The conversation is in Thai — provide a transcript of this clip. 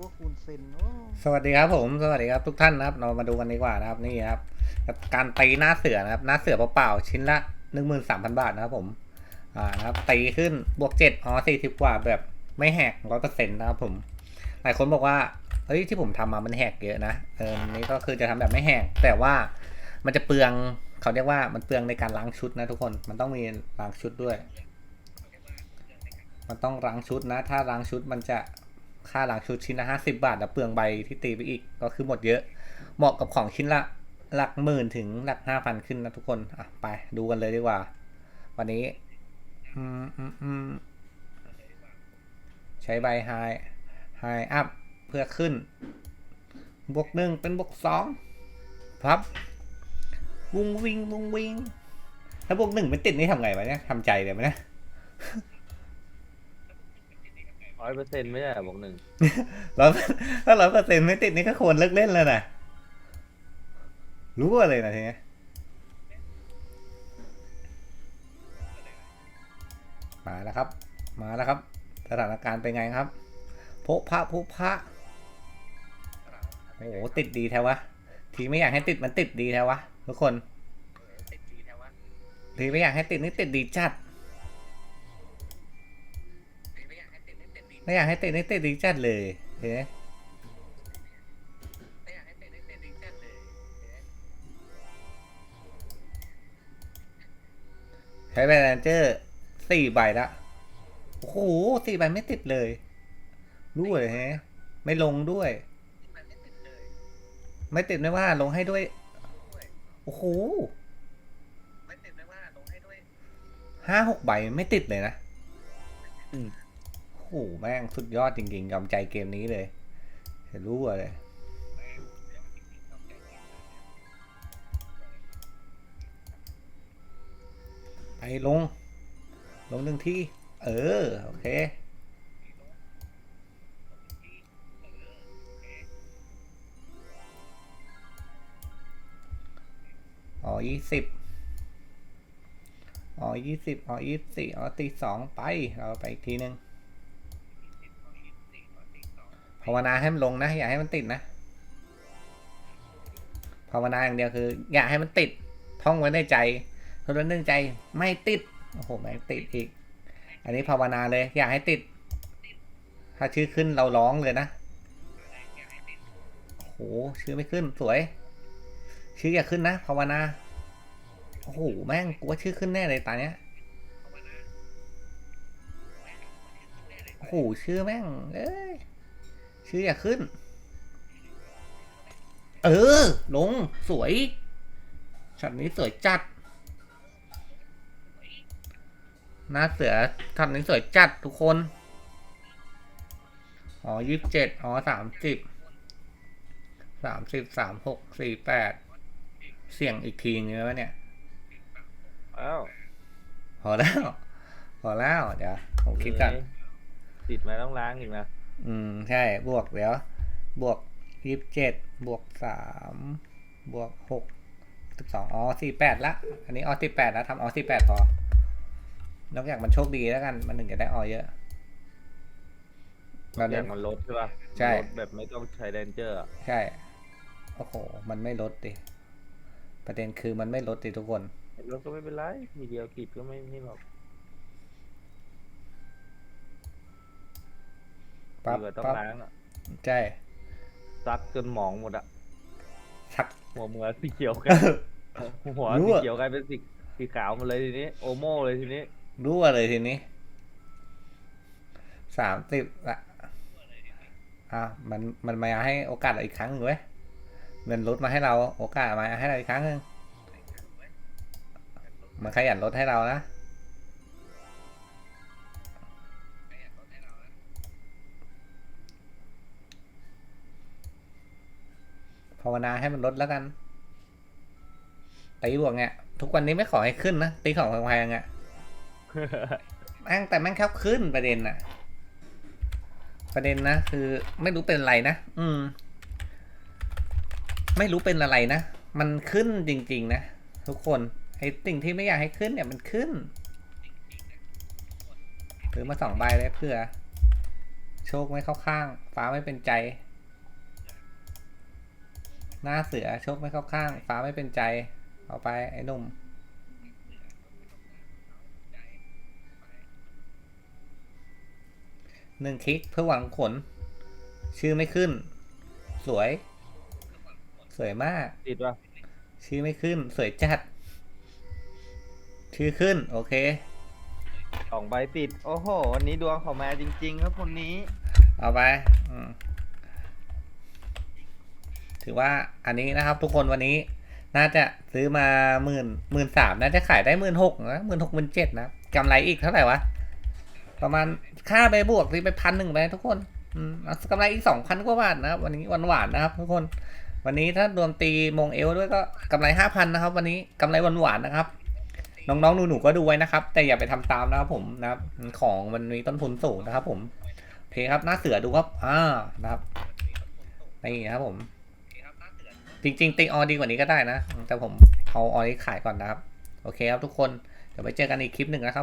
พวกคูณเซนโอ้สวัสดีครับผมสวัสดีครับทุกท่านนะครับเรามาดูกันดีกว่านะครับนี่ครับการตีหน้าเสือนะครับหน้าเสือเปล่าๆชิ้นละหนึ่งหมื่นสามพันบาทนะครับผมอ่านะครับตีขึ้นบวกเจ็ดอ๋อสี่สิบกว่าแบบไม่แหกร้อยเปอร์เซ็นต์นะครับผมหลายคนบอกว่าเฮ้ยที่ผมทำมามันแหกเยอะนะเอออันนี้ก็คือจะทำแบบไม่แหกแต่ว่ามันจะเปลืองเขาเรียกว่ามันเปลืองในการล้างชุดนะทุกคนมันต้องมีล้างชุดด้วย มันต้องล้างชุดนะ ถ้าล้างชุดมันจะ ค่าล้างชุดชิ้นละห้าสิบาทแล้วเปลืองใบที่ตีไปอีกก็คือหมดเยอะ เหมาะกับของชิ้นละหลักหมื่นถึงหลักห้าพันขึ้นนะทุกคน อะ ไปดูกันเลยดีกว่า วันนี้ อืมอืมอืมใช้ใบไฮไฮอัพเพื่อขึ้น บวกหนึ่งเป็นบวกสองครับวุงวิงวุงวิงถ้าบวกหนึ่งไม่ติดนี่ทำไงวะเนี่ยทำใจเลยไหมเนี่ย ร้อยเปอร์เซ็นต์ไม่ใช่เหรอบอกหนึ่งร้อยถ้าร้อยเปอร์เซ็นต์ไม่ติดนี่ก็ควรเลิกเล่นแล้วนะรู้ว่าเลยนะทีเนี้ยมาแล้วครับ มาแล้วครับ สถานการณ์เป็นไงครับโพะพระโพะพระโอ้โหติดดีแท้วะ ทีไม่อยากให้ติดมันติดดีแท้วะทุกคน ทีไม่อยากให้ติดนี่ติดดีจัด ไม่อยากให้ติดนี่ติดดีจัดเลยเห็นไหมใช้แบรนเจอร์สี่ใบละโอ้โหสี่ใบไม่ติดเลยรู้เลยฮะไม่ลงด้วย ไม่ติดไม่ว่าลงให้ด้วย โอ้โหห้าหกใบไม่ติดเลยนะ โหแม่งสุดยอดจริงๆยอมใจเกมนี้เลยเห็นรู้เลยไปลง ลงหนึ่งที่ เออ โอเคอ๋อยี่สิบอ๋อยี่สิบอ๋อยี่สี่อ๋อตีสองไป เราไปอีกทีหนึ่ง ภาวนาให้มันลงนะ อย่าให้มันติดนะ ภาวนาอย่างเดียวคือ อย่าให้มันติด ท่องไว้ในใจท่องไว้ในใจไม่ติด โอ้โหแม่งติดอีก อันนี้ภาวนาเลย อย่าให้ติด ถ้าชื่อขึ้นเราร้องเลยนะโอ้โหชื่อไม่ขึ้นสวย ชื่ออย่าขึ้นนะภาวนา โอ้โหแม่งกูว่าชื่อขึ้นแน่เลยตาเนี้ยโอ้โหชื่อแม่ง เอ้ย ชื่ออย่าขึ้น เออ ลง สวยช็อตนี้สวยจัดหน้าเสือช็อตนี้สวยจัดทุกคน อ๋อยี่สิบเจ็ดอ๋อสามสิบสามสิบสามหกสี่แปดเสี่ยงอีกทีนึงแล้วเนี่ยอ้าวพอแล้ว พอแล้ว เดี๋ยวผมคิดกันติดมาต้องล้างอีกนะ อืม ใช่ บวกเดี๋ยว บวกยี่สิบเจ็ดบวกสามบวกหกสิบสองอ๋อสี่แปดละ อันนี้อ๋อสี่แปดแล้วทำอ๋อสี่แปดพอนอกจากมันโชคดีแล้วกัน มันถึงจะได้อ๋อเยอะเราอเน้ยานกมันลดใช่ป่ะใช่ ลดแบบไม่ต้องใช้แดนเจอร์อะใช่ โอ้โห มันไม่ลดดิ ประเด็นคือมันไม่ลดดิทุกคน ลดก็ไม่เป็นไร มีเดียวกิดก็ไม่นี่หรอก ปั๊บดีกว่าต้องปั๊บล้างอะใช่ซักจนหมองหมดอะชัก หัวเหมือสีเขียวกันหัวรู้สีอะ เขียวกลายเป็นสีสีขาวหมดเลยทีนี้ โอโม่เลยทีนี้รั่วเลยทีนี้สามสิบละอะมันมันมาให้โอกาสเราอีกครั้งหนึ่งเว้ยเงินลดมาให้เรา โอกาสมาให้เราอีกครั้งหนึ่งมันขยันลดให้เรานะ ภาวนาให้มันลดแล้วกันตีบวกเนี่ยทุกวันนี้ไม่ขอให้ขึ้นนะตีของแพงๆอะแม่งแต่แม่งแค่ขึ้นประเด็นน่ะประเด็นนะคือ ไม่รู้เป็นอะไรนะอืม ไม่รู้เป็นอะไรนะมันขึ้นจริง ๆ นะทุกคนไอ้สิ่งที่ไม่อยากให้ขึ้นเนี่ยมันขึ้นถือมาสองใบเลยเพื่อ โชคไม่เข้าข้าง ฟ้าไม่เป็นใจ หน้าเสือโชคไม่เข้าข้าง ฟ้าไม่เป็นใจ เอาไปไอ้หนุ่มหนึ่งคลิกเพื่อหวังผลชื่อไม่ขึ้น สวย สวยมาก ติดป่ะชื่อไม่ขึ้น สวยจัด ชื่อขึ้น โอเคสองใบติด โอ้โห วันนี้ดวงเขามาจริง ๆ ครับคนนี้ เอาไป อืม ถือว่าอันนี้นะครับ ทุกคนวันนี้น่าจะซื้อมาหมื่นหมื่นสามน่าจะขายได้หมื่นหกนะหมื่นหกหมื่นเจ็ดนะกำไรอีกเท่าไหร่วะ ประมาณค่าไปบวกที่ไปพันหนึ่งไปทุกคนกำไรอีกสองพันกว่าบาทนะครับ วันนี้วันหวานนะครับ ทุกคน วันนี้ถ้ารวมตีมงเอลด้วยก็กำไรห้าพันนะครับ วันนี้กำไรวันหวานนะครับ น้องๆหนูๆก็ดูไว้นะครับ แต่อย่าไปทำตามนะครับ ผมนะครับ ของมันมีต้นทุนสูงนะครับ ผมโอเคครับหน้าเสือดูครับอ่านะครับนี่นะครับผม จริงๆ ติงออดีกว่านี้ก็ได้นะ แต่ผมเอาออนี้ขายก่อนนะครับ โอเคครับทุกคน เดี๋ยวไปเจอกันอีกคลิปหนึ่งนะครับ